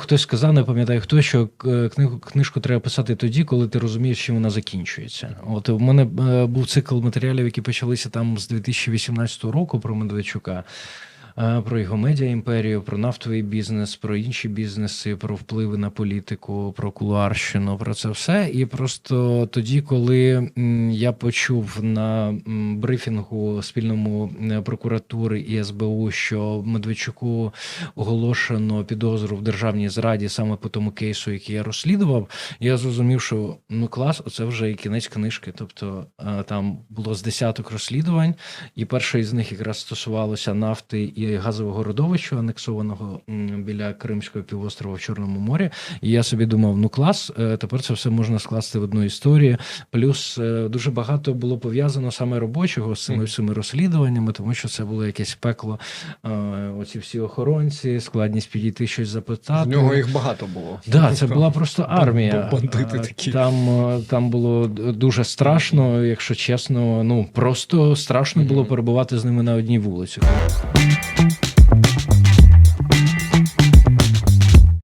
Хтось сказав, не пам'ятаю хто, що е, книгу книжку треба писати тоді, коли ти розумієш, чим вона закінчується. От у мене е, був цикл матеріалів, які почалися там з 2018 року про Медведчука. Про його медіа імперію, про нафтовий бізнес, про інші бізнеси, про впливи на політику, про кулуарщину, про це все. І просто тоді, коли я почув на брифінгу спільному е, прокуратури і СБУ, що Медведчуку оголошено підозру в державній зраді саме по тому кейсу, який я розслідував, я зрозумів, що ну клас, оце вже і кінець книжки. Тобто е, там було з десяток розслідувань, і перше із них якраз стосувалося нафти і газового родовища, анексованого біля Кримського півострова в Чорному морі. І я собі думав, ну клас, е, тепер це все можна скласти в одну історію. Плюс е, дуже багато було пов'язано саме робочого з цими всіми розслідуваннями, тому що це було якесь пекло. Е, Оці всі охоронці, складність підійти щось запитати. нього їх багато було. Да, це була просто армія. бандити такі. Там, там було дуже страшно, якщо чесно. Ну просто страшно було перебувати з ними на одній вулиці. thank you